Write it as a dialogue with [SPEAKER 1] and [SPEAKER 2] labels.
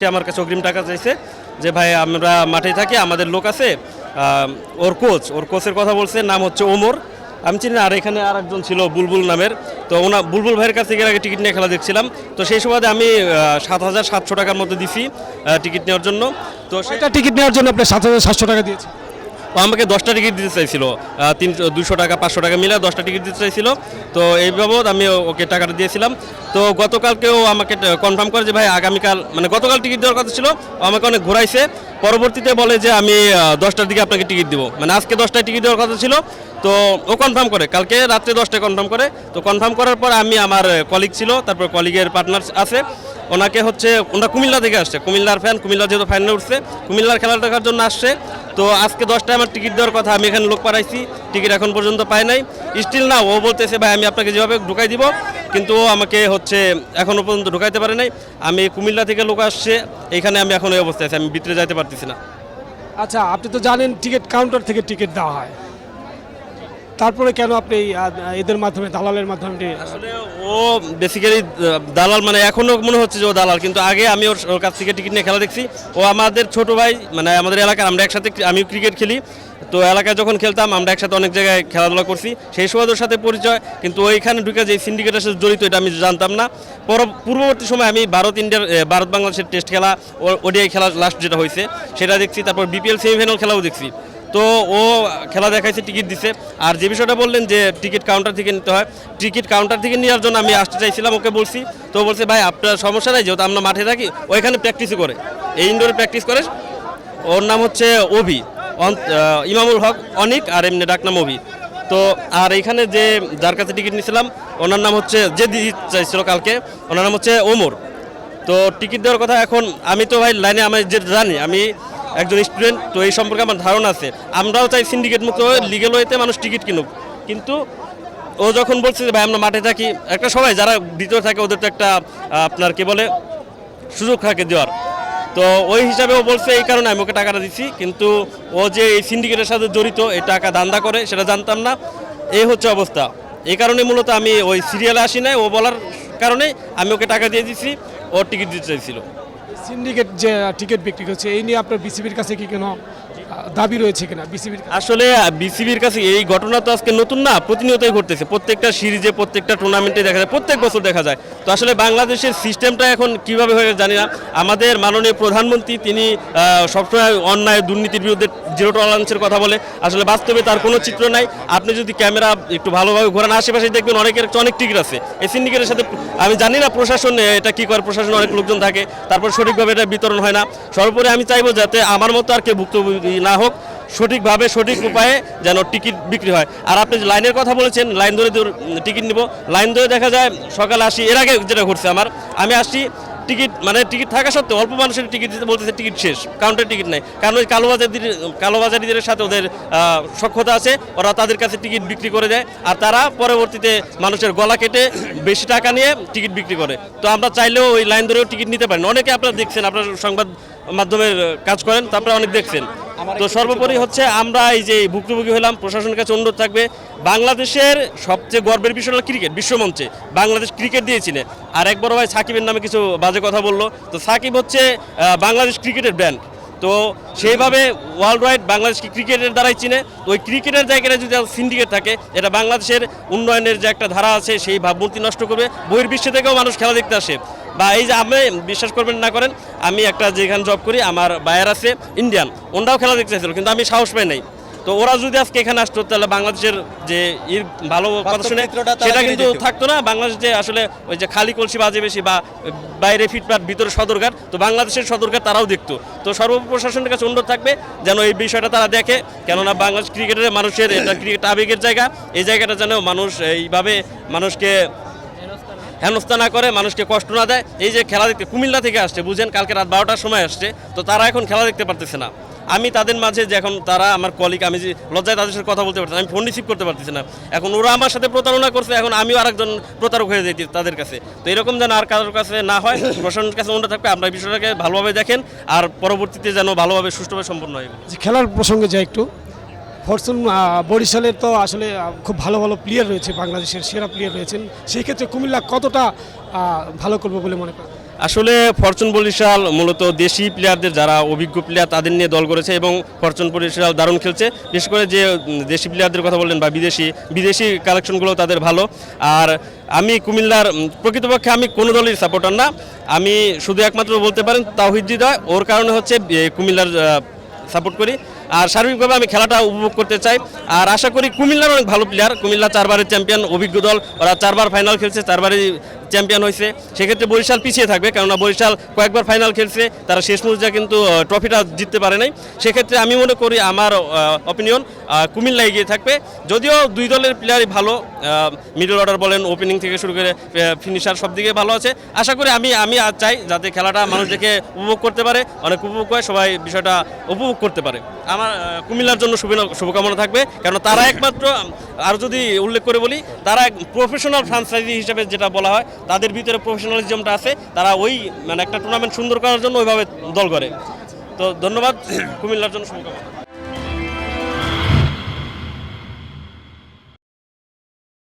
[SPEAKER 1] আমার কাছে অগ্রিম টাকা চাইছে যে, ভাই, আমরা মাঠে থাকি, আমাদের লোক আছে ওর কোচ। ওর কোচের কথা বলছে, নাম হচ্ছে ওমর। আমি চিনি আর এখানে আর একজন ছিল বুলবুল নামের। তো ওনা বুলবুল ভাইয়ের কাছ থেকে আগে টিকিট নিয়ে খেলা দেখছিলাম। তো সেই সময় আমি সাত হাজার সাতশো টাকার মধ্যে দিছি টিকিট নেওয়ার জন্য। তো সেটা
[SPEAKER 2] টিকিট নেওয়ার জন্য আপনি সাত হাজার সাতশো টাকা দিয়েছেন?
[SPEAKER 1] ও আমাকে দশটা টিকিট দিতে চাইছিল তিন, দুশো টাকা, পাঁচশো টাকা মিলে দশটা টিকিট দিতে চাইছিল। তো এই বাবদ আমি ওকে টাকাটা দিয়েছিলাম। তো গতকালকেও আমাকে কনফার্ম করে যে, ভাই, আগামীকাল মানে গতকাল টিকিট দেওয়ার কথা ছিল আমাকে অনেক ঘোরাইছে। পরবর্তীতে বলে যে, আমি দশটার দিকে আপনাকে টিকিট দিব। মানে আজকে দশটায় টিকিট দেওয়ার কথা ছিল। তো ও কনফার্ম করে, কালকে রাত্রে দশটায় কনফার্ম করে। তো কনফার্ম করার পর আমি আমার কলিগ ছিল, তারপর কলিগের পার্টনার আছে। ওনাকে হচ্ছে, ওনারা কুমিল্লা থেকে আসছে। কুমিল্লার ফ্যান কুমিল্লা যেহেতু ফাইনালে উঠছে, কুমিল্লার খেলা দেখার জন্য আসছে। তো আজকে দশটায় আমার টিকিট দেওয়ার কথা, আমি এখানে লোক পাঠাইছি টিকিট এখন পর্যন্ত পাই নাই। স্টিল না, ও বলতেছে, ভাই, আমি আপনাকে যেভাবে ঢুকাই দিব, কিন্তু ও আমাকে হচ্ছে এখনও পর্যন্ত ঢুকাইতে পারে নাই। আমি কুমিল্লা থেকে লোক আসছে, এখানে আমি এখন এই অবস্থায় আছি, আমি ভিতরে যাইতে পারতেছি না।
[SPEAKER 2] আচ্ছা আপনি তো জানেন টিকিট কাউন্টার থেকে টিকিট দেওয়া হয়। তারপরে কেন আপনি এদের মাধ্যমে, দালালের মাধ্যমে?
[SPEAKER 1] আসলে ও বেসিক্যালি দালাল মানে এখনও মনে হচ্ছে যে ও দালাল, কিন্তু আগে আমি ওর ওর কাছ থেকে টিকিট নিয়ে খেলা দেখছি। ও আমাদের ছোট ভাই মানে আমাদের এলাকার, আমরা একসাথে আমি ক্রিকেট খেলি। তো এলাকায় যখন খেলতাম, আমরা একসাথে অনেক জায়গায় খেলাধুলা করছি। সেই সময় ওর সাথে পরিচয়, কিন্তু ওইখানে ঢুকে যে সিন্ডিকেটের সাথে জড়িত, এটা আমি জানতাম না। পর, পূর্ববর্তী সময় আমি ভারত ইন্ডিয়ার ভারত বাংলাদেশের টেস্ট খেলা ওডিআই খেলা লাস্ট যেটা হয়েছে, সেটা দেখছি। তারপর বিপিএল সেমিফাইনাল খেলাও দেখছি। তো ও খেলা দেখাইছে, টিকিট দিছে। আর যে বিষয়টা বললেন যে টিকিট কাউন্টার থেকে নিতে হয়, টিকিট কাউন্টার থেকে নেওয়ার জন্য আমি আসতে চাইছিলাম, ওকে বলছি। তো বলছে, ভাই, আপনার সমস্যা নাই, যেহেতু আমরা মাঠে থাকি, ওইখানে প্র্যাকটিসই করে। এই ইনডোরে প্র্যাকটিস করে। ওর নাম হচ্ছে অভি ইমামুল হক, অনিক, আর এমনি ডাকনাম অভি। তো, আর এইখানে যে, যার কাছে টিকিট নিয়েছিলাম ওনার নাম হচ্ছে যে দিদি চাইছিল কালকে, ওনার নাম হচ্ছে ওমর। তো টিকিট দেওয়ার কথা এখন, আমি তো ভাই, লাইনে আমি যে জানি, আমি একজন স্টুডেন্ট, তো এই সম্পর্কে আমার ধারণা আছে। আমরাও চাই সিন্ডিকেট মুক্ত লিগেল ওয়েতে মানুষ টিকিট কিনুক। কিন্তু ও যখন বলছে যে, ভাই, আমরা মাঠে থাকি, একটা সবাই, যারা ভিতরে থাকে, ওদের তো একটা আপনার কি বলে, সুযোগ থাকে দেওয়ার। তো ওই হিসাবে ও বলছে, এই কারণে আমি ওকে টাকাটা দিচ্ছি কিন্তু ও যে এই সিন্ডিকেটের সাথে জড়িত, এই টাকা দান্দা করে, সেটা জানতাম না। এই হচ্ছে অবস্থা। এই কারণে মূলত আমি ওই সিরিয়ালে আসি নাই। ও বলার কারণে আমি ওকে টাকা দিয়ে দিচ্ছি ও টিকিট দিতে চাইছিল।
[SPEAKER 2] সিন্ডিকেট যে টিকিট বিক্রি করছে এই নিয়ে আপনার বিসিবির কাছে কি কোনো দাবি রয়েছে কিনা বিসিবির
[SPEAKER 1] আসলে বিসিবির কাছে এই ঘটনা তো আজকে নতুন না, প্রতিনিয়তই ঘটতেছে। প্রত্যেকটা সিরিজে, প্রত্যেকটা টুর্নামেন্টে দেখা যায়, প্রত্যেক বছর দেখা যায়। তো আসলে বাংলাদেশের সিস্টেমটা এখন কীভাবে হয়ে জানি না। আমাদের মাননীয় প্রধানমন্ত্রী, তিনি সবসময় অন্যায়, দুর্নীতির বিরুদ্ধে জিরো টলারেন্সের কথা বলে। আসলে বাস্তবে তার কোনো চিত্র নাই। আপনি যদি ক্যামেরা একটু ভালোভাবে ঘোরান আশেপাশে দেখবেন অনেকের অনেক টিকিট আছে। এই সিন্ডিকেটের সাথে, আমি জানি না প্রশাসন এটা কি করে? প্রশাসনে অনেক লোকজন থাকে, তারপর সঠিকভাবে এটা বিতরণ হয় না। সর্বোপরি আমি চাইব যাতে আমার মতো আর কেউ ভুক্তভোগী না হোক, সঠিকভাবে সঠিক উপায়ে যেন টিকিট বিক্রি হয়। আর আপনি লাইনের কথা বলেছেন, লাইন ধরে ধরে টিকিট নিব। লাইন ধরে দেখা যায় সকালে আসি, এর আগে যেটা ঘটছে আমার, আমি আসছি টিকিট মানে টিকিট থাকা সত্ত্বেও অল্প মানুষের টিকিট দিতে বলতেছে টিকিট শেষ, কাউন্টার টিকিট নেই। কারণ ওই কালোবাজারিদের কালোবাজারিদের সাথে ওদের সক্ষতা আছে, ওরা তাদের কাছে টিকিট বিক্রি করে দেয়, আর তারা পরবর্তীতে মানুষের গলা কেটে বেশি টাকা নিয়ে টিকিট বিক্রি করে। তো আমরা চাইলেও ওই লাইন ধরেও টিকিট নিতে পারেন অনেকে আপনারা দেখছেন, আপনারা সংবাদ মাধ্যমের কাজ করেন, তো আপনারা অনেক দেখছেন। তো সর্বোপরি হচ্ছে আমরা এই যে ভুক্তভোগী হলাম, প্রশাসনের কাছে অনুরোধ থাকবে। বাংলাদেশের সবচেয়ে গর্বের বিষয় হলো ক্রিকেট, বিশ্বমঞ্চে। বাংলাদেশ ক্রিকেট দিয়েছিলে আর এক বড় ভাই সাকিবের নামে কিছু বাজে কথা বলল। তো সাকিব হচ্ছে বাংলাদেশ ক্রিকেটের ব্র্যান্ড। তো সেইভাবে ওয়ার্ল্ড ওয়াইড বাংলাদেশকে ক্রিকেটের দ্বারাই চিনে। ওই ক্রিকেটের জায়গাটা যদি সিন্ডিকেট থাকে, এটা বাংলাদেশের উন্নয়নের যে একটা ধারা আছে, সেই ভাবমূর্তি নষ্ট করবে। বহির্বিশ্ব থেকেও মানুষ খেলা দেখতে আসে। বা এই যে আপনি বিশ্বাস করবেন না করেন আমি একটা যেখানে জব করি আমার বায়ার আছে ইন্ডিয়ান ওনরাও খেলা দেখতে চাইছিল কিন্তু আমি সাহস পাই নাই। তো ওরা যদি আজকে এখানে আসতো তাহলে বাংলাদেশের যে ইর ভালো কথা শুনে
[SPEAKER 3] তারা
[SPEAKER 1] সেটা কিন্তু থাকতো না। বাংলাদেশ যে আসলে ওই যে খালি কলসি বাজে বেশি বা বাইরে ফিটপাট ভিতরে সদরঘাট তো বাংলাদেশের সদরঘাট তারাও দেখতো। তো সর্ব প্রশাসনের কাছে অনুরোধ থাকবে যেন এই বিষয়টা তারা দেখে কেননা বাংলাদেশ ক্রিকেটের মানুষের এটা ক্রিকেট আবেগের জায়গা। এই জায়গাটা যেন মানুষ এইভাবে মানুষকে হেনস্থা না করে মানুষকে কষ্ট না দেয়। এই যে খেলা দেখতে, কুমিল্লা থেকে আসছে, বুঝেন, কালকে রাত বারোটার সময় আসছে। তো তারা এখন খেলা দেখতে পারতেছে না। আমি তাদের মাঝে যে এখন তারা, আমার কলিগ আমি যে লজ্জায় তাদের সাথে কথা বলতে পারছি আমি ফোন রিসিভ করতে পারতেছি না। এখন ওরা আমার সাথে প্রতারণা করছে, এখন আমিও আরেকজন প্রতারক হয়ে যাই তাদের কাছে। তো এরকম যেন আর কারোর কাছে না হয়, প্রশাসনের কাছে অনুরোধ থাকবে আপনার বিষয়টাকে ভালোভাবে দেখেন, আর পরবর্তীতে যেন ভালোভাবে, সুষ্ঠুভাবে সম্পন্ন হয়।
[SPEAKER 2] খেলার প্রসঙ্গে যাই একটু। ফরচুন বরিশালের তো আসলে খুব ভালো ভালো প্লেয়ার রয়েছে, বাংলাদেশের সেরা প্লেয়ার রয়েছেন। সেই ক্ষেত্রে কুমিল্লা কতটা ভালো করবে বলে মনে করেন?
[SPEAKER 1] আসলে ফরচুন বরিশাল মূলত দেশি প্লেয়ারদের যারা অভিজ্ঞ প্লেয়ার তাদের নিয়ে দল করেছে এবং ফরচুন বরিশাল দারুণ খেলছে। বিশেষ করে যে দেশি প্লেয়ারদের কথা বললেন বা বিদেশি বিদেশি কালেকশনগুলো তাদের ভালো। আর আমি কুমিল্লার প্রকৃতপক্ষে আমি কোনো দলের সাপোর্টার না। আমি শুধু একমাত্র বলতে পারেন তাহিদ হৃদয় ওর কারণে হচ্ছে কুমিল্লার সাপোর্ট করি। আর সার্বিকভাবে আমি খেলাটা উপভোগ করতে চাই। আর আশা করি কুমিল্লার অনেক ভালো প্লেয়ার কুমিল্লা চারবারের চ্যাম্পিয়ন অভিজ্ঞ দল। ওরা চারবার ফাইনাল খেলছে, চারবারই চ্যাম্পিয়ন হয়েছে, সেক্ষেত্রে বরিশাল পিছিয়ে থাকবে, কেননা বরিশাল কয়েকবার ফাইনাল খেলছে, তারা শেষ মুহূর্তে কিন্তু ট্রফিটা জিততে পারে নাই। সেক্ষেত্রে আমি মনে করি আমার অপিনিয়ন কুমিল্লা এগিয়ে থাকবে। যদিও দুই দলের প্লেয়ারই ভালো মিডল অর্ডার বলেন ওপেনিং থেকে শুরু করে ফিনিশার সব দিকে ভালো আছে। আশা করি আমি আমি আর চাই যাতে খেলাটা মানুষ দেখে উপভোগ করতে পারে, অনেক উপভোগ হয় সবাই বিষয়টা উপভোগ করতে পারে। আমার কুমিল্লার জন্য শুভ- শুভকামনা থাকবে কেন তারা একমাত্র আর যদি উল্লেখ করে বলি, তারা প্রফেশনাল ফ্রান্সাইজি হিসেবে যেটা বলা হয় তাদের ভিতরে প্রফেশনালিজমটা আছে, তারা ওই মানে একটা টুর্নামেন্ট সুন্দর করার জন্য ওইভাবে দল করে। তো ধন্যবাদ, কুমিল্লার জন্য শুভকামনা।